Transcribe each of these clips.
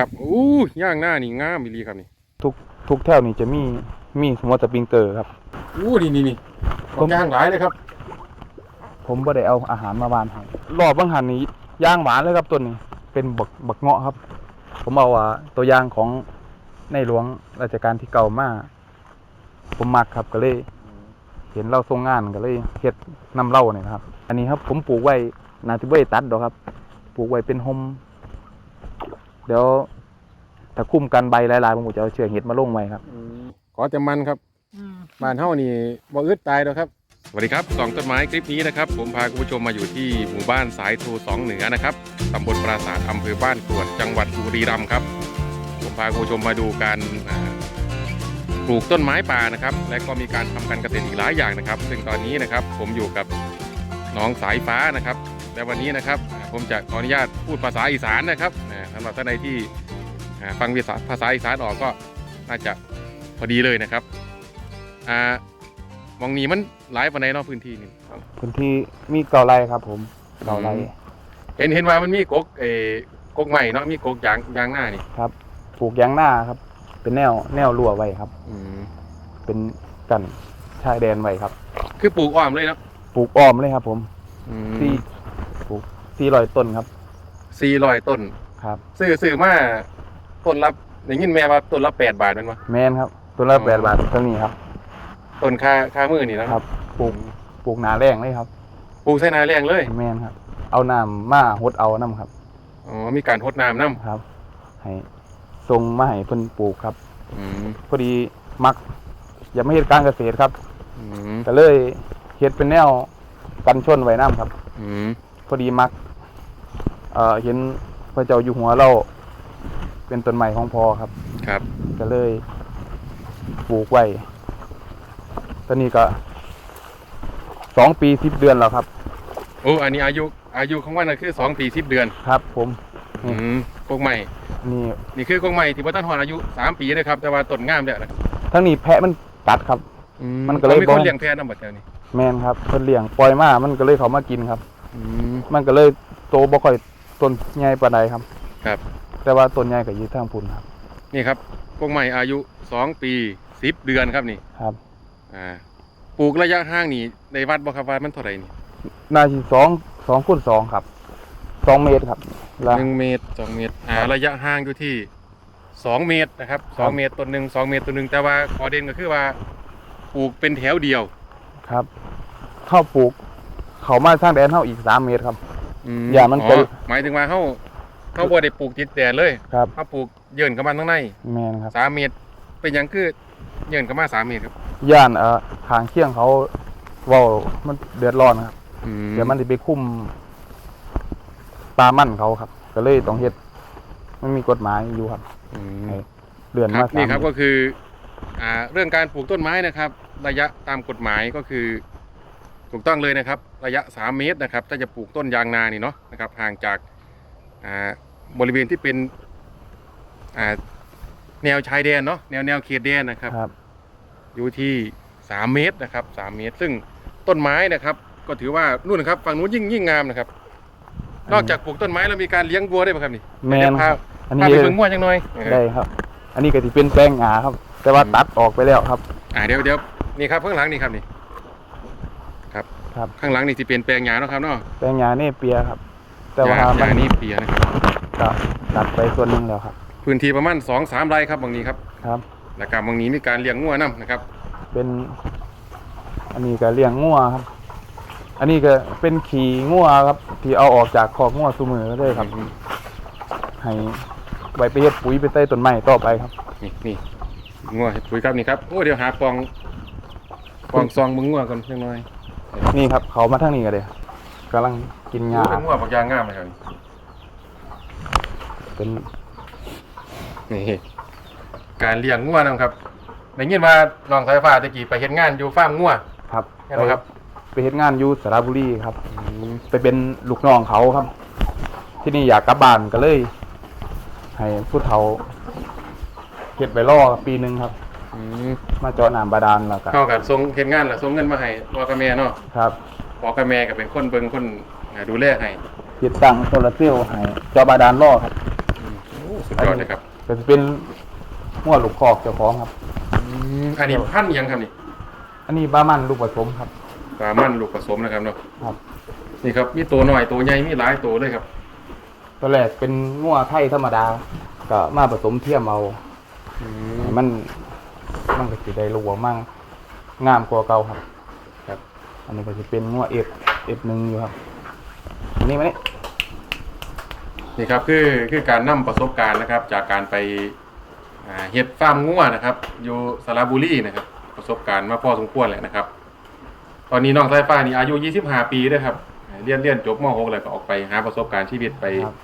ครับอู้ย่างหน้านี่งามอีหลีครับนี่ทุกทุกแถวนี่จะมีมีสมอสปริงเกอร์ครับ อู้นี่นี่นี่ผม ย่างหลายเลยครับผมบ่ได้เอาอาหารมาวานให้รอบบางหันนี้ย่างหวานเลยครับตัวนี้เป็นบักบักเงาะครับ ผมเอาอ่าตัวอย่างของในหลวงราชการที่เก่ามาผมมักครับก็เลย เห็นเราทรงงานก็เลยเฮ็ดนำเล่าเนี่ยนะครับ อันนี้ครับผมปลูกไว้นาที่บ่ได้ตัดดอกครับ ปลูกไว้เป็นโฮม เดี๋ยวถ้าคุ้มกันใบหลายๆผมก็จะเอาเชื้อเห็ดมาลงไว้ครับ ขอแต่มันครับบ้านเฮานี่บ่อึดตายดอกครับ สวัสดีครับสองต้นไม้คลิปนี้นะครับ ผมพาคุณผู้ชมมาอยู่ที่หมู่บ้านสายโทสองเหนือนะครับตำบลปราสาทอำเภอบ้านกรวดจังหวัดบุรีรัมย์ครับ ผมพาคุณผู้ชมมาดูการอ่าปลูกต้นไม้ป่านะครับ และก็มีการทำการเกษตรอีกหลายอย่างนะครับ ซึ่งตอนนี้นะครับผมอยู่กับน้องสายฟ้านะครับ และวันนี้นะครับอ่า ผมจะขออนุญาตพูดภาษาอีสานนะครับอ่าสำหรับท่านใดที่อ่าฟังภาษาภาษาอีสานออกก็น่าจะพอดีเลยนะครับอ่ามองนี้มันหลายปันในนอกพื้นที่นี่พื้นที่มีเก่าไรครับ ผมเก่าไรอืมเห็นเห็นว่ามันมีกกเออกกใหม่เนาะมีกกยางยางหน้านี่ครับปลูกยางหน้าครับ เป็นแนวแนวรั้วไว้ครับ อืมเป็นกันชายแดนไว้ครับ คือปลูกอ้อมเลยเนาะปลูกอ้อมเลยครับ ผมอืที่มปลูก สี่ร้อยต้นครับสี่ร้อยต้น ครับ ซื้อซื้อมาต้นละได้ยินแม่ว่าต้นละแปดบาทแมันวะแมนครับตัวละอ๋อแปดบาทเท่านี้ครับ ต้นค่าค่ามือนี่นะครับ ปลูกปลูกหนาแรงเลยครับ ปลูกใส่นาแรงเลยแมนครับ เอาน้ำมาหดเอาน้ำครับ อ๋อมีการทดน้ำน้ครับ ให้ทรงมาให้เพิ่นปลูกครับำอืมพอดีมักอย่าไม่เฮ็ดการเกษตรครับ อืมก็เลยเฮ็ดเป็นแนวกันชนไว้น้ำครับ อืมพ อดีมักเอ่อเห็นพระเจ้าอยู่หัวเราเป็นต้นไม้ของพอครับ ครับ ก็เลยปลูกไว้ ตอนนี้ก็สองปีสิบเดือนแล้วครับ โอ้ อันนี้อายุ อายุของมันน่ะคือสองปีสิบเดือน ครับ ผม อืมกกใหม่ นี่นี่คือกกใหม่ที่ว่าต้นหอนอายุสามปีนะครับ แต่ว่าต้นงามเนี่ยนะครับทั้งนี้แพะมันกัดครับ อืมันก็เลยมีบ่คนเลี้ยงแพะน้ำบัดเดียวนี่แมนครับเพิ่นเลี้ยงปล่อยมา มันก็เลยเขามากินครับ อืม มันก็เลยโตบ่ค่อยต้นใหญ่ปานใดครับ ครับ แต่ว่าต้นใหญ่ก็อยู่ทางพุ่นครับ นี่ครับกกใหม่อายุสองปีสิบเดือนครับนี่ครับ อ่าปลูกระยะห่างนี่ในวัดบ่ครับว่ามันเท่าไหร่นี่นาทีสองสองคูณสองครับสองเมตรครับแล้ว หนึ่งเมตรสองเมตรอ่าครับระยะห่างอยู่ที่สองเมตรนะครับสองครับ เมตรต้นหนึ่งสองเมตรต้นหนึ่งแต่ว่าขอเด่นก็คือว่าปลูกเป็นแถวเดียว ครับเข้าปลูก เขามาสร้างแดนเท่าอีกสามเมตรครับอือย่ามันอ๋เกิอนหมายถึงว่าเขาเขาบ่ได้ปลูกติดแดดเลยครับ เขาปลูกเยื่นเข้ามาข้างในแมนครับ สามเมตร เป็นหยังคือเยื่นเข้ามาสามเมตรครับย่านเอ่อทางเคียงเขาเว่ามันเดือดร้อนครับอืเดี๋ยวมันจะไปคุ้มปลามั่นเขาครับ ก็เลยต้องเฮ็ดมันมีกฎหมายอยู่ครับ อืมให้เดือนครัมาบสามนี่ครับเดืก็อนคืออ่าเรื่องการปลูกต้นไม้นะครับ ระยะตามกฎหมายก็คือ ถูกต้องเลยนะครับ ระยะ 3 เมตรนะครับ ถ้าจะปลูกต้นยางนานี่เนาะนะครับ ห่างจากอ่าบริเวณที่เป็นอ่าแนวชายแดนเนาะแนวแนวเขตแดนนะครับครับอยู่ที่ 3 เมตรนะครับ 3 เมตร ซึ่งต้นไม้นะครับ ก็ถือว่านู่นนะครับฝั่งนู้นยิ่งยิ่งงามนะครับ นอกจากปลูกต้นไม้แล้วมีการเลี้ยงวัวได้วยไหมครับนี่แมนเดี๋ยวคพารับอันพานี้ไปเบิ่งวัวจังหน่อยได้ครับ อันนี้ก็ที่เป็นแปลงหญ้าครับ แต่ว่าอืมตัดออกไปแล้วครับ อ่าเดี๋ยวเดี๋ยวนี่ครับข้างหลังนี่ครับนี่ ครับครับ ข้างหลังนี่ที่เป็นแปลงหญ้าเนาะครับเนาะแปลงหญ้าเนเปียครับ แต่หว่าญ้าหมัญ้านนี่เปียนะครับก็ตัดไปส่วนหนึ่งแล้วครับ พื้นที่ประมาณสองสามไร่ครับบางนี้ครับครับ แล้วก็บางนี้มีการเลี้ยงงัวนํนะครับ เป็น อันนี้ก็เลี้ยงงัวครับ อันนี้ก็เป็นขี่งัวครับ ที่เอาออกจากคอกงัวซูมือเลยครับ ให้ไว้ไปเฮ็ดปุ๋ยไปใต้ต้นไม้ต่อไปครับ นี่นี่งัวเห็ดปุ๋ยครับนี่ครับโอ้เดี๋ยวหาปองปองซองมึงงัวก่อนเพียงน้อย นี่ครับ เขามาทางนี้กันเลยกำลังกินหญ้าโอ้เป็นงัวปักยางงามเลยครับเป็นนี่การเลี้ยงงัวนะครับได้ยินว่าน้องสายฟ้าตะกี้ไปเฮ็ดงานอยู่ฟาร์มงัวครับใช่ไหมครับ ไปเฮ็ดงานอยู่สระบุรีครับ ไปเป็นลูกน้องเขาครับ ที่นี่อยากกลับบ้านก็เลย ให้ผู้เฒ่าเฮ็ดไปล่อปีหนึ่งครับ อืมมาเจาะน้ำบาดาลแล้วก็เข้ากับส่งเฮ็ดงานแล้วส่งเงินมาให้พ่อกับแม่เนาะครับพ่อกับแม่ก็เป็นคนเบิ่งคนอ่าดูแลให้ติดตั้งโซลาร์เซลล์ให้เจาะบาดาลล่อครับอืมโอ้สุดสุดยอดเลยครับก็จะเป็นหัวลูกคอกเจ้าของครับอันนี้พันธุ์หยังครับนี่อันนี้บ้ามันลูกผสมครับ ปลามันลูกผสมนะครับเนาะครับ นี่ครับมีตัวหน่อยตัวใหญ่มีหลายตัวเลยครับตัวแรกเป็นงัวไทยธรรมดา ก็มาผสมเทียมเอาให้มัน มันก็สิได้รู้ว่ามั่งงามกว่าเก่าครับ ครับ อันนี้ก็จะเป็นงัวเอฟเอฟหนึ่งอยู่ครับอันนี้มานี่นี่ครับคือคือการนำประสบการณ์นะครับ จากการไปอ่าเฮ็ดฟาร์มงัวนะครับ อยู่สระบุรีนะครับ ประสบการณ์มาพอสมควรแหละนะครับ ตอนนี้น้องสายฟ้านี่อายุ 25 ปีด้วยครับเรียนเรียนจบม .6 แล้วก็ออกไปหาประสบการณ์ชีวิตไปครับ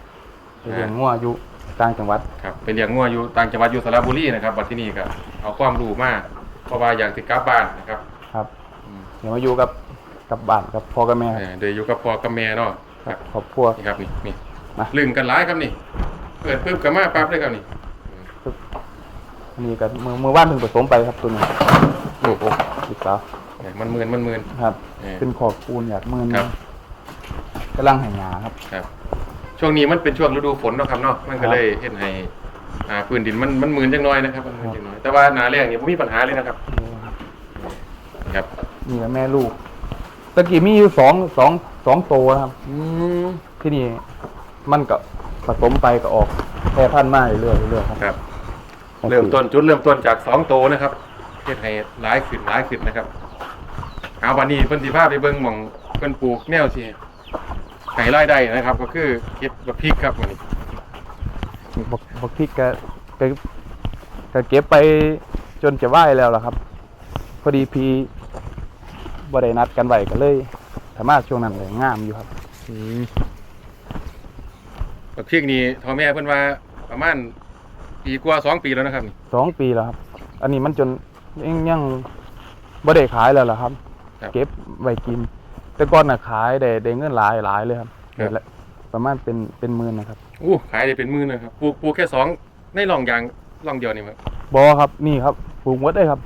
ไปเลี้ยงงัวอยู่ ต่างจังหวัด ครับไปเลี้ยงงัวอยู่ต่างจังหวัดอยู่สระบุรีนะครับบัดที่นี่ก็เอาความรู้มาเพราะว่าอยากสิกลับบ้านนะครับครับอืมเดี๋ยวมาอยู่กับกับบ้านกับพ่อกับแม่ครับเออโดยอยู่กับพ่อกับแม่เนาะครับครอบครัว นี่ครับนี่นี่มา ลึงกันหลายครับนี่เปิดปุ๊บก็มาปั๊บเลยครับนี่อันนี้ก็มือมือว่านเพิ่งผสมไปครับตัวนี้โอ้โหลูกสาวเนี่ยมันมืนมันมืน ครับ เออเป็นขอบปูนอยากมือครับ กำลังใหายาครับ ครับ ช่วงนี้มันเป็นช่วงฤดูฝนเนาะครับเนาะมันก็เลยเฮ็ดให้อ่าพื้นดินมันมันมืนจังน้อยนะครับมันมืนจังน้อยแต่ว่าหนาแรงนี่บ่มีปัญหาเลยนะครับนี่ครับนี่แหละแม่ลูกตะกี้มีอยู่สองสองสองโตวนะครับ อืมที่นี่มันก็ผสมไปก็ออกแพร่พันธุ์มาเรื่อยๆเรื่อยๆครับครับ เริ่มต้นจุดเริ่มต้นจากสองโตนะครับเฮ็ดให้หลายขึ้นหลายขึ้นนะครับเอาวันนี้เพิ่นสิพาไปเบิ่งหม่องเพิ่นปลูกแนวสิ ให้รายได้นะครับ ก็คือเฮ็ดบักพริกครับวันนี้บักบักพริกก็ก็ก็เก็บไปจนจะไหวแล้วล่ะครับ พอดีพีบ่ได้นัดกันไว้ก็เลยถ้ามาช่วงนั้นเลยงามอยู่ครับบักพริกนี่พ่อแม่เพิ่นว่าประมาณปีกว่าสองปีแล้วนะครับนี่สองปีแล้วครับ อันนี้มันจนยังยังบ่ได้ขายแล้วล่ะครับครับเก็บไว้กิน แต่ก่อนน่ะขายได้ได้เงินหลายหลายเลยครับครับ ได้ละประมาณเป็นเป็นหมื่นนะครับอู้ขายได้เป็นหมื่นนะครับปลูกปลูกแค่สองในร่องยางร่องเดียวนี่มั้งบอครับนี่ครับปลูกหมดได้ครับ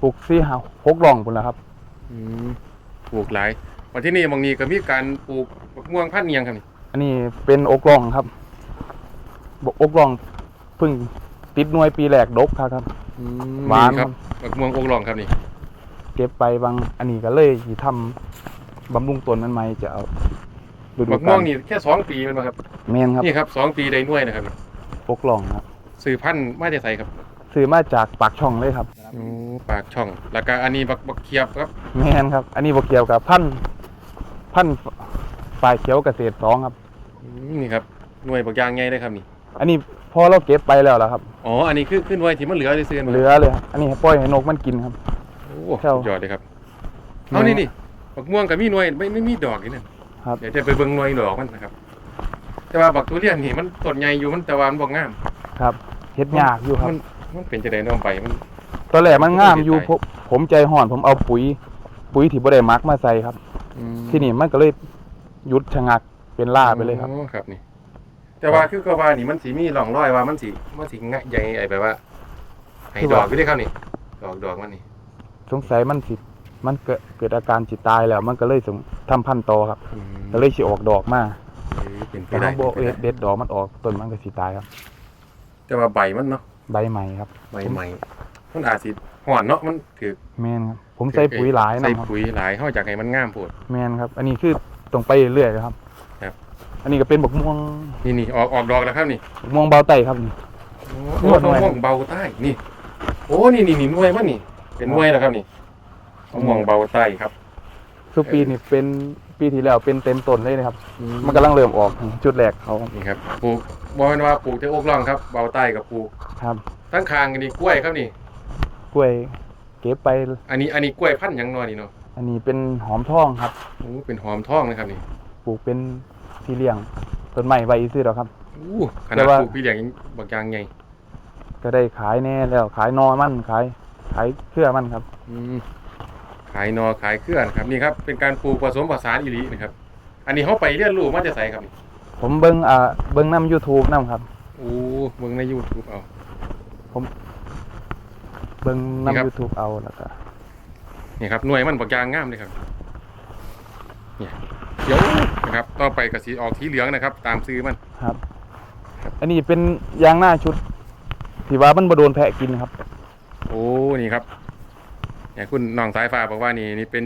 ปลูกสี่ห้าหกร่องพุ่นแล้วครับ ปลูกหลายวันที่นี่บางนี้ก็มีการปลูกบักม่วงพันธุ์อิหยังครับนี่อันนี้เป็นอกร่องครับบอกร่องเพิ่งติดหน่วยปีแรกดกครับครับ หวานครับบักม่วงอกรองครับนี่ เก็บไปบางอันนี้ก็เลยสิทำ บำรุงต้นมันใหม่จะเอาฤดูบักกาม่วลงนี่แค่สองปีแมันบ่ครับแมนครับนี่ครับสองปีได้หน่วยนะครับอกร่องครับซื้อพันธุ์มาจะใส่ครับซื้อมาจากปากช่องเลยครับโอ้ปากช่อง แล้วก็อันนี้บักบักเขียบครับแมนครับ อันนี้บกเกี่ยวกับพันธุ์พันธุ์ฝ่ายเขียวเกษตรสองครับอืมนี่ครับหน่วยบักยางไงได้ครับนี่ อันนี้พอเราเก็บไปแล้วล่ะครับอ๋ออันนี้คือขึ้นหน่วยที่มันเหลือได้ซื้อๆเหลือเลยครับอันนี้ปล่อยให้นกมันกินครับโอ้เท่าสุดยอดเลยครับเอานี่นี่ บักม่วงกับมีหน่วยไม่ไม่มีดอกนี่นะครับ เดี๋ยวจะไปเบิ่งหน่วยดอกมันนะครับ แต่ว่าบักทุเรียนนี่มันต้นใหญ่อยู่มันแต่ว่ามันบ่งามครับเฮ็ดยากอยู่ครับ มันมันเป็นจะได้น้องไปมัน ตอนแรกมันงามอยู่ไม่ได้ผมผมใจห่อนผมเอาปุ๋ย ปุ๋ยที่บ่ได้มักมาใส่ครับที่นี่มันก็เลยหยุดชะงักเป็นล่าไปเลยครับ อ๋อครับนี่ แต่ว่าคือก็ว่านี่มันสีมีร่องรอยว่ามันสีมันสีงะใหญ่ไอ้แบบว่าให้คือดว่าอกอยู่ด้วยครับนี่ ดอกดอกมันนี่ สงสัยมันสิ มันเกิดเกิดอาการจิตตายแล้ว มันก็เลยสงทำพันธุ์ต่อครับอืมก็เลยสิออกดอกมาเออเป็นไปแต่ได้ถ้าบ่เป็นไปได้เด็ดดอกมันออกต้นมันก็สิตายครับ แต่ว่าใบมันเนาะใบใหม่ครับ ใบใหม่ มันอาจสิห่อนเนาะมันถือแม่นครับ ผมใส่ปุ๋ยหลายใส่นะครับ ปุ๋ยหลายเฮาจากให้มันงามโพด แม่นครับ อันนี้คือตรงไปเรื่อยๆครับ ครับ อันนี้ก็เป็นบกม่วงนี่นี่ออกออกดอกแล้วครับนี่บกม่วงเบาไตครับนี่ โอ้นวดหน่วยมะม่วงเบาใต้นี่ โอ้นี่นี่นี่หน่วยมันนี่ เป็นหน่วยแล้วครับนี่ มะม่วงเบาใต้ครับสุปีนี่เป็นปีที่แล้วเป็นเต็มต้นเลยนะครับ มันกำลังเริ่มออกจุดแรกเขานี่ครับปลูกบ่แม่นว่าปลูกแต่อกร่องครับ เบาใต้กับปลูกครับทั้งคางกันนี่กล้วยครับนี่ กล้วย เก็บไป อันนี้อันนี้กล้วยพันธุ์หยังนอนี่เนาะอันนี้เป็นหอมทองครับโอ้เป็นหอมทองนะครับนี่ปลูกเป็นที่เลี้ยงต้นไม้ไว้ซื้อหรอกครับ อู้ขแต่นาดว่า ปลูกพี่เลี้ยงยังบักอยางไงก็ได้ขายแน่แล้วขายนอมันขาย ขายเครือมันครับอืม ขายนอขายเครือนะครับนี่ครับเป็นการปลูกผสมผสานอีหลีนะครับ อันนี้เขาไปเรียนรู้มาจะใส่ครับนี่ผมเบิ้งอ่าเบิ้งน้ำ YouTube นํครับ โอ้เบิ่งใน YouTube เอา เบิ้งนี่ครับ น้ำ YouTube เอาแล้วก็นี่ครับหน่วยมันบักอยางงามเลยครับเนี่ยเขียวนะครับต่อไปก็สีออกสีเหลืองนะครับ ตามซื้อมันครับครับ อันนี้เป็นยางหน้าชุดที่ว่ามันบ่โดนแพะกินครับ โอ้นี่ครับ เนี่ยคุณน้องสายฟ้าบอกว่านี่นี่เป็น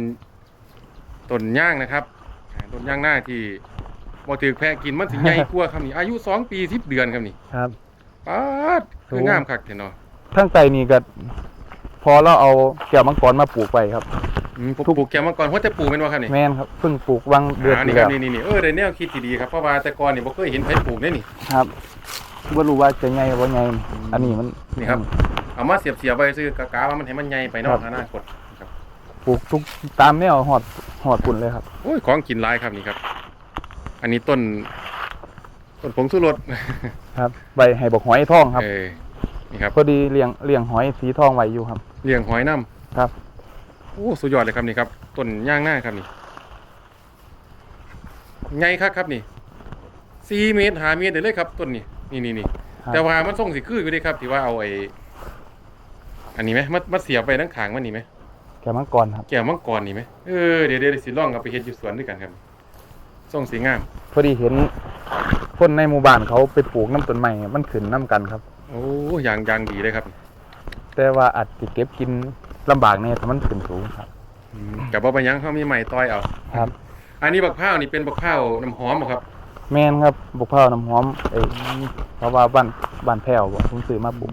ต้นย่างนะครับอ่าต้นย่างหน้าที่บ่ถือแพะกินมันสิใหญ่กว่าครับนี่อายุสองปีสิบเดือนครับนี่ครับป๊าดคืองามคักเถอะเนาะทั้งไตนี่ก็พอเราเอาแก้วมังกรมาปลูกไปครับอืมปลูกปลูกแกมังกรหัวแต่ปลูกเป็นว่าครับนี่แม่นครับเพิ่งปลูกวังเดือนอ่าที่นี่คแล้รับวนี่นี่นี่เออได้แนวคิดที่ดีครับเพราะว่าแต่ก่อนนี่บ่เคยเห็นไผปลูกได้นี่ครับบ่รู้ว่าจะใหญ่บ่ใหญ่อันนี้มันนี่ครับ เอามาเสียบเสียบๆไว้ซื้อกะกาว่ามันให้มันใหญ่ไปเนาะครับ อนาคตครับปลูกทุกตามแนวหอดหอดปุ่นเลยครับ โอ้ยของกินหลายครับนี่ครับ อันนี้ต้นต้นผงสุรสครับใบให้บอกหอยทองครับ เออนี่ครับพอดีเลี้ยงเลี้ยงหอยสีทองไว้อยู่ครับ เลี้ยงหอยน้ำครับ โอ้สุดยอดเลยครับนี่ครับต้นย่างหน้าครับนี่ไงครับครับนี่สี่เมตรหาเมตรเดี๋ยวเลยครับต้นนี่นี่นี่นี่ ครับแต่ว่ามันส่งสิคืออยู่เด้ครับที่ว่าเอาไอ้ อันนี้ไหมมามาเสียบไปทั้งขางมันนี่ไหมแก้วมังกรครับแก้วมังกรนี่ไหมเออเดี๋ยวเดี๋ยวสิลองเอาไปเฮ็ดอยู่สวนด้วยกันครับส่งสีงาม พอดีเห็นคนในหมู่บ้านเขาไปปลูกน้ำต้นไม้มันขึ้นน้ำกันครับ โอ้ยางยางดีเลยครับแต่ว่าอาจจะเก็บกินลำบากเนี่ยถ้ามันขึ้นสูงครับกับบ่ไปหยังเขามีใหม่ต้อยเอาครับ อันนี้บักพร้าวนี่เป็นบักพร้าวน้ำหอมบ่ครับแม่นครับบุกพร้าวน้ำหอมเอ้ยเพราะว่าบ้านบ้านแพ้วบ่ผมซื้อมาปลูก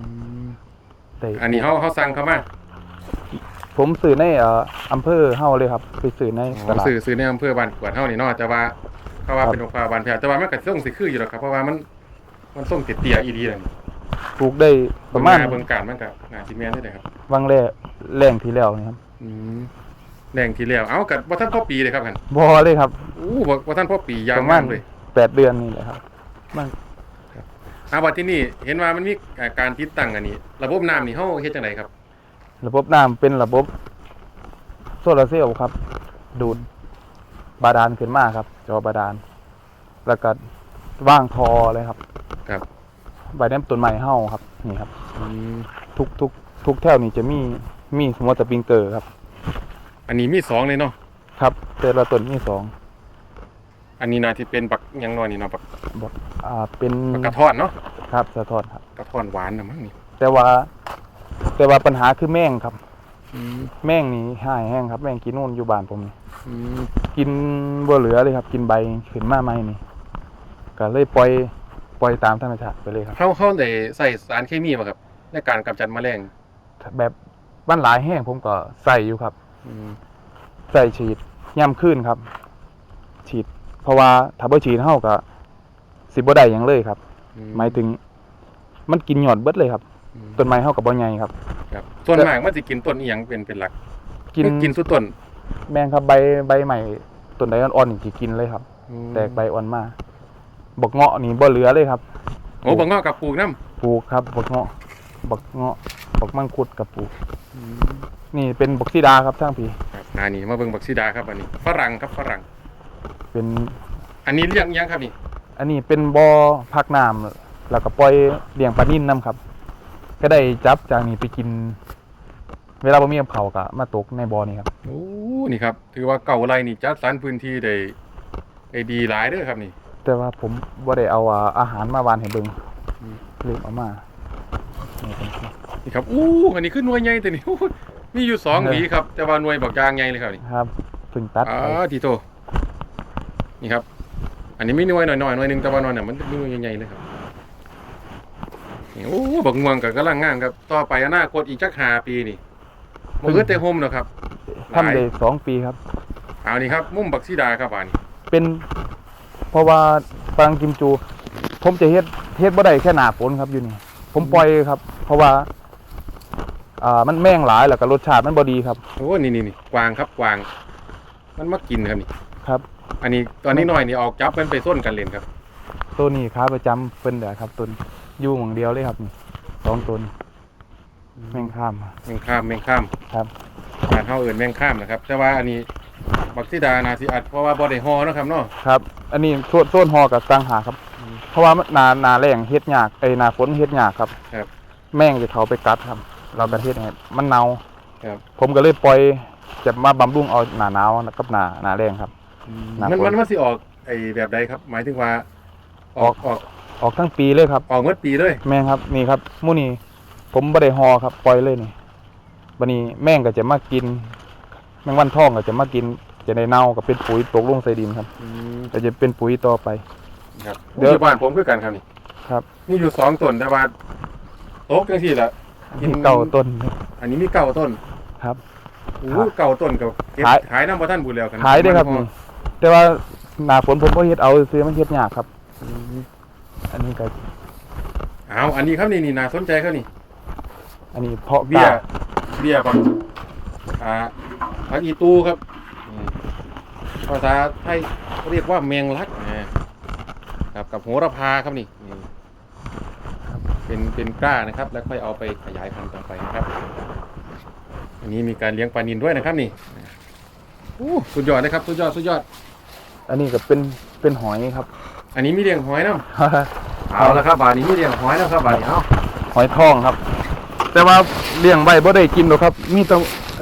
แต่อันนี้เขาเขาสั่งเขามาผมซื้อในเอ่ออำเภอเฮาเลยครับไปซื้อในอ๋ตอลาดซื้อซื้อในอำเภอบ้านกวดเฮานี่เนาะแต่ว่าเขาว่าครับเป็นบักพร้าวบ้านแพ้วแต่ว่ามันก็ส่งสิคืออยู่หรอกครับเพราะว่ามันมันส่งติดเตี้ยอีดีเลยปลูกได้ประมาณเบิ่งหน้เบิ่งการมันก็น่าสิแม่นได้เลยครับวังแรกแรงที่แล้วนี่ครับอืมแรงที่แล้วเอ้ากับบ่ทันพ่อปีเลยครับหั่นบ่เลยครับอู้บ่บ่ทันพ่อปียาปวระมาณมากเลยแปดเดือนนี่แหละครับ มัน อ่าบัดที่นี่เห็นว่ามันมีอ่าการติดตั้งอันนี้ ระบบน้ำนี่เฮาเฮ็ดจังไดครับ ระบบน้ำเป็นระบบโซลาร์เซลล์ครับ ดูดบาดาลขึ้นมาครับ จอบาดาล แล้วก็ว่างทอเลยครับครับ ใบน้ำต้นไม้เห่าครับนี่ครับ อืมทุกทุกทุกแถวนี่จะมีมีสมอเตอร์ปิงเกอร์ครับ อันนี้มีสองเลยเนาะครับ แต่ละต้นมีสอง อันนี้น่าสิเป็นบักหยังน้อยนี่เนาะบักอ่าเป็นบักกระท้อนเนาะครับสะท้อนครับ กระท้อนหวานน่ะมั้งนี่แต่ว่า แต่ว่าปัญหาคือแมงครับ อืมแมงนี่หายแห้งครับ แมงกินนู่นอยู่บ้านผมนี่อืมกินบ่เหลือเลยครับ กินใบขึ้นมาใหม่นี่ก็เลยปล่อยปล่อยตามธรรมชาติไปเลยครับ เฮาเฮาได้ใส่สารเคมีบ่ครับ ในการกำจัดแมลงแบบบ้านหลายแห้งผมก็ใส่อยู่ครับ อืมใส่ฉีดย่ำขึ้นครับ ฉีด เพราะว่าถ้าบ่ฉีดเฮาก็สิบ่ได้หยังเลยครับหมายถึง มันกินยอดเบิดเลยครับอืมต้นไม้เฮาก็บ่ใหญ่ครับ ครับส่วนมากมันสิกินต้นอีหยังเป็นเป็นหลักกินกินสุดต้นแมงครับใบใบใหม่ต้นใดอ่อนๆนี่สิกินเลยครับอืมแตกใบอ่อนมาบักเงาะนี่บ่เหลือเลยครับ โอ้บักงอกกับปลูกน้ำปลูกครับบักเงาะบักเงาะบักมังคุดกับปลูกนี่เป็นบักซีดาครับทางพี่ครับอันนี้มาเบิ่งบักซีดาครับอันนี้ฝรั่งครับฝรั่ง เป็นอันนี้เลี้ยงอีหยังครับนี่อันนี้เป็นบ่อพักน้ำแล้วก็ปล่อยเลี้ยงปลานิ่นนํครับ ก็ได้จับจากนี้ไปกิน เวลาบ่มีกับเขาวก็มาตกในบ่อนี้ครับ โอ้นี่ครับ ถือว่าเก่าไรนี่จัดสรรพื้นที่ได้ได้ดีหลายเด้อครับนี่ แต่ว่าผมบ่ได้เอาอ่าอาหารมาวานให้เบิ่งอืม ลืมเอามานี่เป็นนี่ครับอู้อันนี้คือหน่วยใหญ่แต่นี่อู้มีอยู่สองหวีครับ แต่ว่าหน่วยบักยางใหญ่เลยครับนี่ครับเพิ่งตัดอ๋อไปทีโต นี่ครับ อันนี้ไม่น้อยหน่อยหน่อยหน่อยหนึงแต่ว่าหน่อยเนี่ยมันมีหน่วยใหญ่ๆเลยครับนี่โอ้บักม่วงกับกำลังงามครับ ต่อไปอนาคตอีกจักห้าปีนี่มันก็แต่โฮมเนาะครับทำได้สองปีครับเอานี่ครับ มุมบักซีดาครับอันนี้เป็นเพราะว่าฟรังกิมจู ผมจะเฮ็ดเฮ็ดบ่ได้แค่หน้าฝนครับอยู่นี่ ผมปล่อยครับ เพราะว่าอ่ามันแม่งหลายแล้วก็รสชาติมันบ่ดีครับโอ้นี่นี่นี่กวางครับกวาง มันมากินครับนี่ครับ อันนี้ตอนนี้หน่อยนี่ออกจับมันไปส้นกันเล่นครับ ตัวนี้ค้าประจำเพิ่นเด้อครับตัวนี้อยู่หม่องเดียวเลยครับนี่สองตัวนี้แม่งข้ามมา แมงข้ามแมงข้ามครับบ้านเฮาเอิ้นแมงข้ามนะครับ แต่ว่าอันนี้บักซีดานาสิอัดเพราะว่าบ่ได้ฮอเนาะครับเนาะครับ อันนี้โซนโซนฮอกับต่างหากครับอืมเพราะว่ามันหนาหนาแรงเฮ็ดยากไอ้ยหนาฝนเฮ็ดยากครับ ครับ แม่งจะเขาไปกัดครับ เราก็เฮ็ดให้มันเน่าครับ ผมก็เลยปล่อยจะมาบำรุงเอาหนาหนาวกับหนาหนาแรงครับ หน้ามันฝนมันมันสิออกไอ้แบบใดครับ หมายถึงว่า ออกออกออกทั้งปีเลยครับ ออกเมื่อปีเลยแม่งครับนี่ครับหมู่นี้ผมบ่ได้ฮอครับปล่อยเลยนี่บัดนี้แม่งก็จะมากิน แมงวันทองก็จะมากิน จะได้เน่าก็เป็นปุ๋ยตกลงใส่ดินครับก็จะเป็นปุ๋ยต่อไป ครับเดี๋ยว ที่บ้านผมคือกันครับนี่ครับนี่อยู่สองต้นแต่ว่าตกจังซี่ล่ะกิน ที่เก่าต้น อันนี้มีเก้าต้นครับโอ้เก้าต้นกับเก็บขาย ขายน้ำบ่ท่านบุญแล้วกันขายได้ครับนี่ แต่ว่าหน้าฝนผมบ่เฮ็ดเอาซื้อมันเฮ็ดยากครับ อันนี้ก็เอาอันนี้ครับนี่นี่น่าสนใจครับนี่ อันนี้เพาะเบี้ยกล้าเบี้ยปักอ่าผักอีตูครับอืมภาษาไทยเขาเรียกว่าแมงลักนะครับกับโหระพาครับนี่นี่เป็นเป็นกล้านะครับ แล้วค่อยเอาไปขยายพันธุ์ต่อไปนะครับ อันนี้มีการเลี้ยงปลานินด้วยนะครับนี่โอ้สุดยอดนะครับ สุดยอด สุดยอด อันนี้ก็เป็นเป็นหอยครับ อันนี้มีเลี้ยงหอยน้ำเอาละครับบาทนี้มีเลี้ยงหอยน้ำครับบาทนี้เอาหอยทองครับ แต่ว่าเลี้ยงไว้บ่ได้กินหรอกครับ มีแต่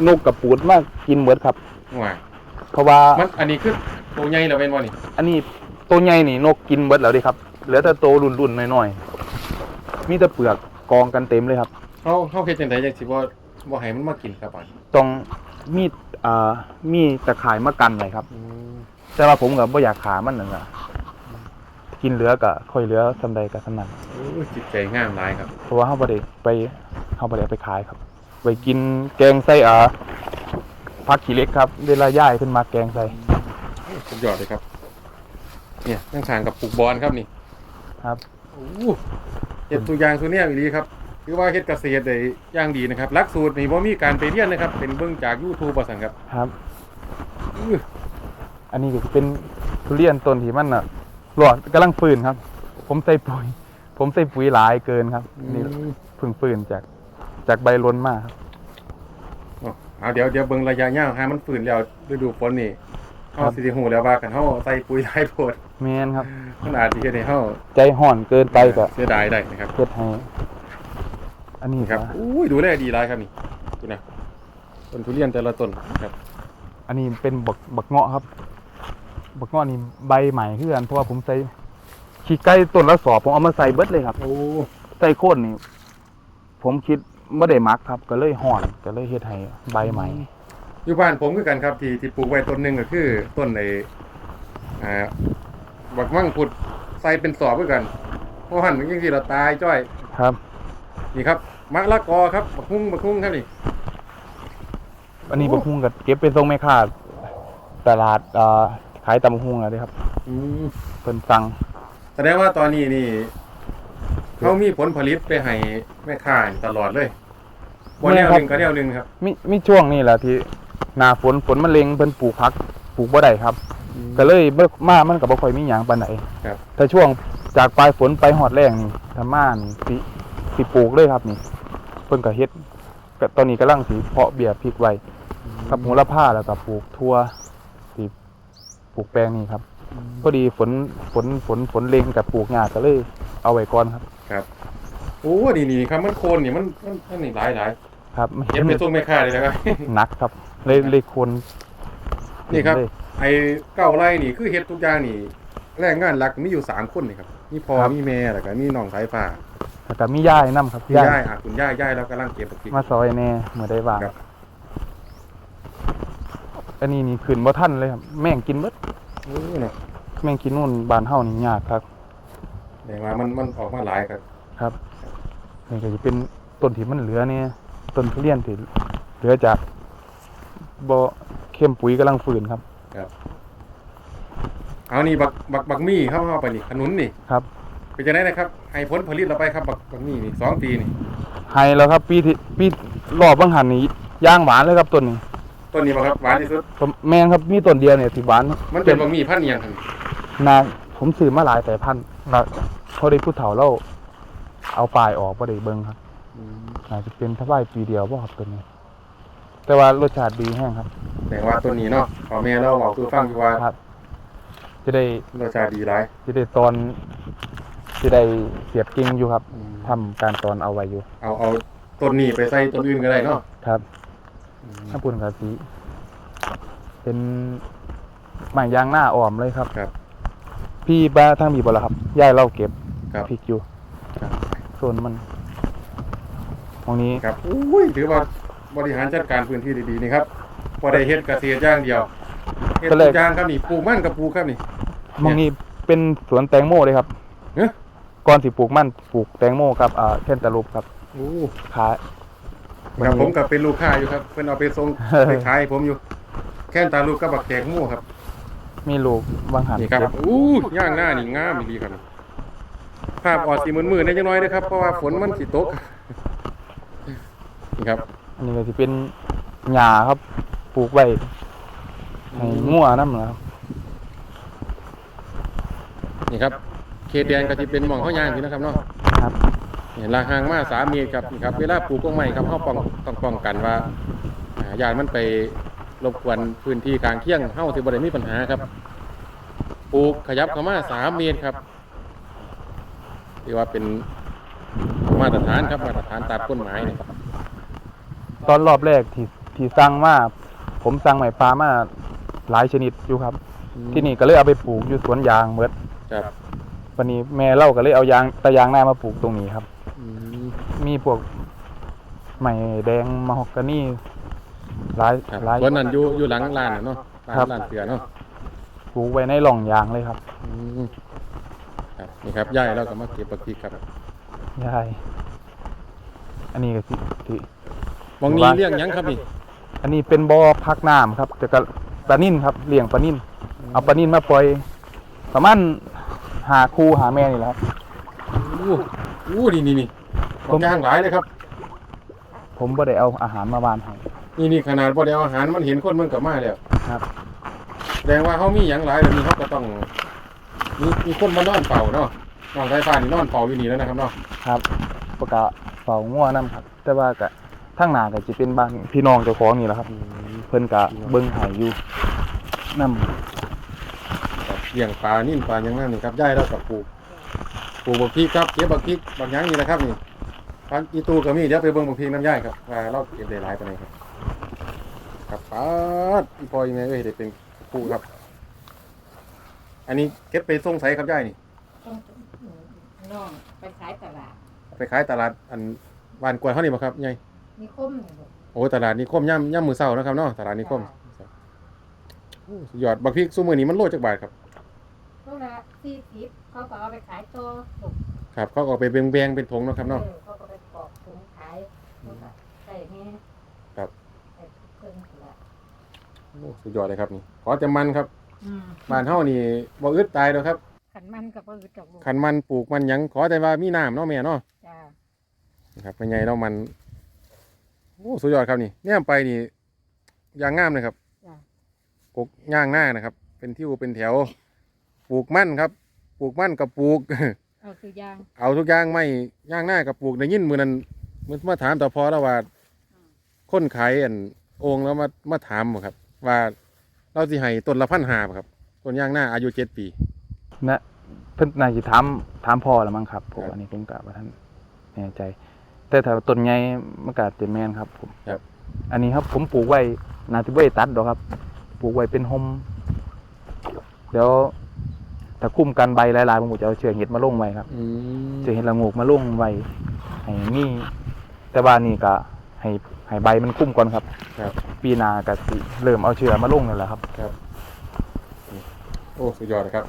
นกกับปูดมากินหมดครับว่าเพราะว่ามันอันนี้คือตัวใหญ่เหราเป็นวันนี่อันนี้ตัวใหญ่นี่นกกินหมดแล้วเดิครับ เหลือแต่ตัวรุ่นๆน้อยๆมีแต่เปลือกกองกันเต็มเลยครับเขาเขาเคยจังไดจังสิบ่บ่ให้มันมากินครับบาทนี้ต้องมีดอ่ามีตะข่ายมากันไว้ครับ แต่ว่าผมก็บ่อยากขามันนั่นน่ะกินเหลือก็ค่อยเหลือสำใดก็สำนั้นโอ้ยจิตใจงามหลายครับ เพราะว่าเฮาบ่ได้ไปเฮาบ่ได้เอาไปขายครับ ไปกินแกงใส่อ่าผักขี้เหล็กครับ เวลาย่ายขึ้นมาแกงใส่สุดยอดเลยครับ เนี่ยนั่งทางกับปลูกบอนครับนี่ครับโอ้โหเฮ็ดตัวอย่างตัวเนี้ยอีหลีครับคือว่าเฮ็ดเกษตรได้อย่างดีนะครับหลักสูตรนี่บ่มีการไปเรียนนะครับ เป็นเบิ่งจาก YouTube บ่ซั่นครับครับอื้อ อันนี้ก็เป็นทุเรียนต้นที่มันน่ะหลอดกำลังฟื้นครับ ผมใส่ปุ๋ย ผมใส่ปุ๋ยหลายเกินครับ นี่เพิ่งฟื้นจากจากใบล้นมาครับอ๋อเอาเดี๋ยวเดี๋ยวเบิ่งระยะยาวหามันฟื้นแล้วฤดูฝนนี่เฮาสิได้ฮู้แล้วว่ากันเฮาใส่ปุ๋ยหลายโพดแมนครับมันอาจสิเฮ็ดให้เฮาใจห่อนเกินไปก็เสียดายได้นะครับเฮ็ดให้อันนี้นี่คครัรับบอุ้ยดูแลดีหลายครับนี่ดูนะต้นทุเรียนแต่ละต้นครับ อันนี้เป็นบักบักเงาะครับ บักเงาะนี่ใบใหม่คือกันเพราะว่าผมใส่ขี้ไก่ต้นละสอบผมเอามาใส่เบิดเลยครับ โอ้ใส่โค่นนี่ ผมคิดไม่ได้มักครับ ก็เลยห่อนก็เลยเฮ็ดให้ใบใหม่ อยู่บ้านผมคือกันครับที่ที่ปลูกไว้ต้นหนึงก็คือ ต้นไอ้อ่าบักมั่งพุดใส่เป็นสอบคือกันเพราะหันมันยังสิเราตายจ้อย ครับ นี่ครับมะละกอครับบักฮุ้งบักฮุ้งครับนี่อันนี้โอ้บักฮุ้งก็เก็บไปส่งแม่ค้าตลาดอ่า ขายตำบักฮุ้งอะไรครับอืมเพิ่นสั่งแสดงว่าตอนนี้นี่ เขามีผลผลิตไปให้แม่ค้าตลอดเลยวันแนวหนึ่งก็แนวหนึ่งครับมีมีช่วงนี้แหละที่หน้าฝนฝนมันเล็งเพิ่นปลูกผักปลูกบ่ได้ครับก็เลยบ่มามันก็บ่ค่อยมีหยังปานใดครับ แต่ช่วงจากปลายฝนไปฮอดแรงนี่ถ้ามานี่สิสิปลูกเลยครับนี่ เพิ่นก็เฮ็ดก็ตอนนี้กำลังสิเพาะเบียร์พริกไว้กับโหระพาแล้วก็ปลูกทั่วสิป ลูกแปลงนี่ครับ พอดีฝนฝนฝนฝนเล็งกับปลูกหญ้าก็เลย เอาไว้ก่อนครับโอ้นี่นี่ครับมันโคนนี่มันมันมันนี่หลายหลายครับเก็บไปส่งแม่ค้าเลยนะครับหนักครับเลยเลยคนนี่ครับเลยไอ้เก้าไร่นี่คือเฮ็ดทุกอย่างนี่แรงงานหลักมีอยู่สามคนนี่ครับมีพ่อมีแม่แล้วก็มีน้องสายฟ้าแล้วก็มีย่ายนํครับคุณย่ายอะคุณย่ายย่ายแล้วกำลังเก็บบักพริกมาซอยแน่เมื่อได้ว่างครับ อันนี้นี่ขึ้นบ่ทันเลยครับ แม่งกินเบิดโอ้เนาะแม่งกินนู่นบ้านเฮานี่ยากครับแสดงว่ามันมันออกมาหลายครับครับนี่ก็จะเป็นต้นที่มันเหลือเนี่ยต้นทุเรียนที่เหลือจากบ่เข้มปุ๋ยกำลังฟื้นครับ เอานี่บักบักบักมี่เข้าเข้าไปนี่ขนุนนี่ครับ เป็นจะได้นะครับให้ผลผลิตเราไปครับบักบักมี่นี่สองปีนี่ให้แล้วครับ ปีที่ปีรอบบางหันนี่ย่างหวานเลยครับต้นนี้ ต้นนี้บ่ครับหวานที่สุด ผมแม่งครับมีต้นเดียวเนี่ยที่หวานมันเป็นบักมี่พันธุ์อิหยังครับนาผมซื้อมาหลายสายพันธุ์แล้วพอได้ผู้เฒ่าแล้วเอาปลายออกบ่ได้เบิ่งครับอาจจะเป็นทวายปีเดียวบ่ครับต้นนี้ แต่ว่ารสชาติดีแห้งครับแสดงว่าต้นนี้เนาะพ่อแม่เราบอกคือฟังอยู่ว่าครับ จะได้รสชาติดีหลายจะได้ตอนจะได้เสียบกิ่งอยู่ครับทำการตอนเอาไว้อยู่ เอาเอาต้นนี้ไปใส่ต้นอื่นก็ได้เนาะครับ ถ้าปุ่นกะสีเป็นไม้ยางหน้าอ่อมเลยครับ ครับ พี่บ้าทางมีบ่ละครับย่ายเราเก็บครับพริกอยู่ครับส่วนมันตรงนี้ครับอุ้ยถือว่าบริหารจัดการพื้นที่ดีๆนี่ครับพอได้เฮ็ดเกษตรอย่างเดียวเฮ็ดก็เลยทุกอย่างครับนี่ปลูกมันกับปลูกครับนี่มองนี้เป็นสวนแตงโมเลยครับเอ๊ะก่อนสิปลูกมันปลูกแตงโมกับอ่าแคนตาลูปครับโอ้ขาย ครับผมกับเป็นลูกค้าอยู่ครับ เพิ่นเอาไปส่งเออไปขายให้ผมอยู่ แค่นตาลูกกับบักแตงโม่ครับมีลูกบางหันนี่ครับเก็บอู้ย่างหน้านี่งามดีครับภาพออดสีมือๆได้จังน้อยนะครับ เพราะว่าฝนมันสิตกนี่ครับอันนี้ก็สิเป็นหญ้าครับปลูกไว้ให้งัวน้ำนะครับนี่ครับ เขตแดนก็สิเป็นหม่องเฮาย่างอยู่นะครับเนาะครับนี่ ลางห่างมาสามเมตรครับนี่ครับ เวลาปลูกต้นไม้ครับเฮาป้องต้องป้องกันว่าอ่ายานมันไปรบกวนพื้นที่กลางเคียงเฮาสิบ่ได้มีปัญหาครับปลูกขยับเข้ามาสามเมตรครับที่ว่าเป็นมาตรฐานครับมาตรฐานตามกฎหมายนี่ครับตอนรอบแรกที่ที่สั่งมาผมสั่งไม้ปลามาหลายชนิดอยู่ครับ ที่นี่ก็เลยเอาไปปลูกอยู่สวนยางเมดครับ วันนี้แม่เล่าก็เลยเอายางตะยางหน้ามาปลูกตรงนี้ครับอื มมีพวกไม้แดงมะฮอกกานี่หลายครับหลายวันนั้นอยู่อยู่หลังร้านน่ะเนาะร้านครับร้านเสือเนาะปลูกไว้ในหล่องยางเลยครับอืมครับนี่ครับย่ายเราก็มาเก็บบักพริกครับยายอันนี้ก็สิสิมองนี้เลี้ยงหยังครับนี่อันนี้เป็นบ่อพักน้ำครับแต่ก็ปลานิ่นครับเลี้ยงปลานิ่นเอาปลานิ่นมาปล่อย ประมาณหาคู่หาแม่นี่แหละครับ อู้อู้นี่นี่นี่ ผมย่างหลายเลยครับ ผมบ่ได้เอาอาหารมาบานให้ นี่นี่ขนาดบ่ได้เอาอาหารมันเห็นคนมันก็มาแล้วครับ แสดงว่าเขามีหยังหลายแล้วนี่เขาก็ต้องมีมีคนมานอนเฝ้าเนาะน้องสายฟ้านี่นอนเฝ้าอยู่นี่แล้วนะครับเนาะครับประกาศเฝ้างัวนํครับ แต่ว่าก็ทางหน้าก็สิเป็นบ้านพี่น้องเจ้าของนี่แหละครับ เพิ่นก็เบิ่งให้อยู่นํครับเลี้ยงปลานิ่มปลาหยังนั่นนี่ครับย่ายเรากับปลูกปลูกบักพริกครับเก็บบักพริกบักหยังนี่นะครับนี่ พักอีตูก็มีเดี๋ยวไปเบิ่งบักพริกน้ำย่ายครับว่าเราเก็บได้หลายปานใดครับครับปาดอีพอยังไงเอ้ยได้เป็นปลูกครับ อันนี้เก็บไปส่งไสครับย่ายนี่ ต้องน้องไปขายตลาดไปขายตลาดอันบ้านกวนเขานี่บ่ครับยายนิคมนี่ลูกโอ้ตลาดนิคมย่ำย่ำมือเศร้านะครับเนาะตลาดนิคมโอ้สุดยอดบักพริกซุมื้อนี้มันโลจักบาทครับเท่าละสี่สิบเขาก็เอาไปขายตัวลูกครับเขาก็เอาไปแบงๆเป็นถุงเนาะครับเนาะ เออเขาก็ไปปอกถุงขายเขาก็ใส่แม่ ครับ ใส่เครื่องละ โอ้สุดยอดเลยครับนี่ขอจะมันครับอืมบ้านเฮานี่บ่อึดตายดอกครับขันมันกับว่าอึดดอกลูกคันมันปลูกมันหยังขอแต่ว่ามีน้ำเนาะแม่เนาะจ้านะครับเป็นไงเนาะมันโอ้สุดยอดครับนี่เนี่ยไปนี่อย่างงามเลยครับ จ้ากกย่างหน้านะครับ เป็นที่เป็นแถว ปลูกมันครับ ปลูกมันกับปลูก เอาตัวอยางเอาทุกอย่างไม่ย่างหน้ากับปลูกได้ยินมือนั้นมือมาถามต่อพอแล้วว่าคนขายอันโองแล้วมามาถามบ่ครับ ว่าเราสิให้ต้นละพันหาบ่ครับต้นย่างหน้าอายุเจ็ดปี นะเพิ่นน่าสิถามถามพ่อแล้วมั้งครับผมครับอันนี้ผมก็บ่ทันแน่ใจ แต่ถ้าต้นใหญ่มันก็จะแม่นครับผมครับ อันนี้ครับผมปลูกไว้น่าสิบ่ได้ตัดดอกครับ ปลูกไว้เป็นโฮมเดี๋ยวถ้าคุ้มกันใบหลายๆผมก็จะเอาเชื้อเห็ดมาลงไว้ครับ อืมเชื้อเห็ดละโงกมาลงไว้ให้มีแต่ว่านี่ก็ให้ ให้ใบมันคุ้มก่อนครับ ครับปีหน้าก็สิเริ่มเอาเชื้อมาลงนั่นแหละครับโอ้สุดยอดเลยครับ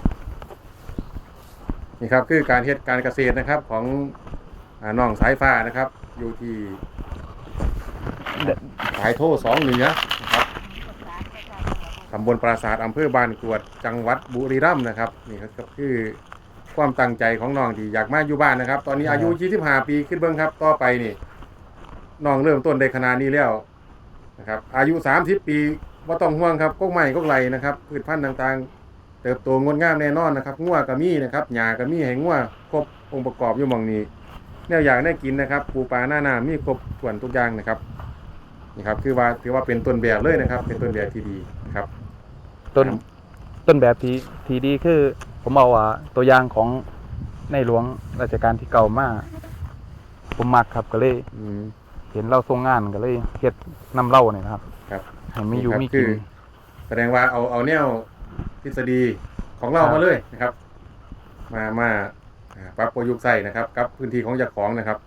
นี่ครับคือการเฮ็ดการเกษตรนะครับ ของอ่าน้องสายฟ้านะครับ อยู่ที่สายโทสองเหนือนะครับตำบลปราสาทอำเภอบ้านกรวดจังหวัดบุรีรัมย์นะครับ นี่ก็คือความตั้งใจของน้องที่อยากมาอยู่บ้านนะครับ ตอนนี้อายุ25ปีขึ้นเบิ้งครับ ต่อไปนี่ น้องเริ่มต้นได้ขนาดนี้แล้วนะครับ อายุ 30 ปีว่าต้องห่วงครับกกใหม่กกไหลนะครับพืชพันธุ์ต่างๆ เติบโตงดงามแน่นอนนะครับงัวก็มีนะครับหญ้าก็มีให้งัวครบองค์ประกอบอยู่หมองนี้แนวอยากได้กินนะครับปูปลาหน้าน้ำมีครบถ้วนทุกอย่างนะครับนี่ครับคือว่าถือว่าเป็นต้นแบบเลยนะครับ เป็นต้นแบบที่ดีนะครับ ต้นครับต้นแบบที่ที่ดีคือ ผมเอาอะตัวอย่างของในหลวงราชการที่เก่ามาผมมักครับก็เลย อืม เห็นเราทรงงานก็เลยเฮ็ดนำเล่าเนี่ยนะครับครับให้มีอยู่ครับมีคืกิอนแสดงว่าเอาเอาแนวทฤษฎีของเราครับมาเลยนะครับ มามาอ่าปรับประยุกต์ใส่นะครับ กับพื้นที่ของเจ้าของนะครับ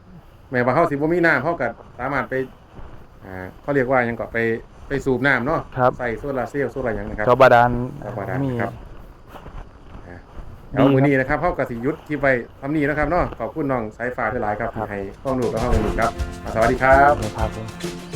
แม้ว่าเฮาสิบ่มีน้ำเฮาก็สามารถไปอ่าเขาเรียกว่าหยังก็ไปไปสูบน้ำเนาะครับใส่โซลาร์เซลล์โซลาร์หยังนะครับเจ้าบาดาลเจ้าบาดาลมีครับดี เอามือครับนี้นะครับเฮากสิยุทธที่ไปทำนี้นะครับเนาะขอบคุณน้องสายฟ้าที่หลายครับที่ให้ข้อมูลกับเฮาวันนี้ครับ สวัสดีครับ ครับผม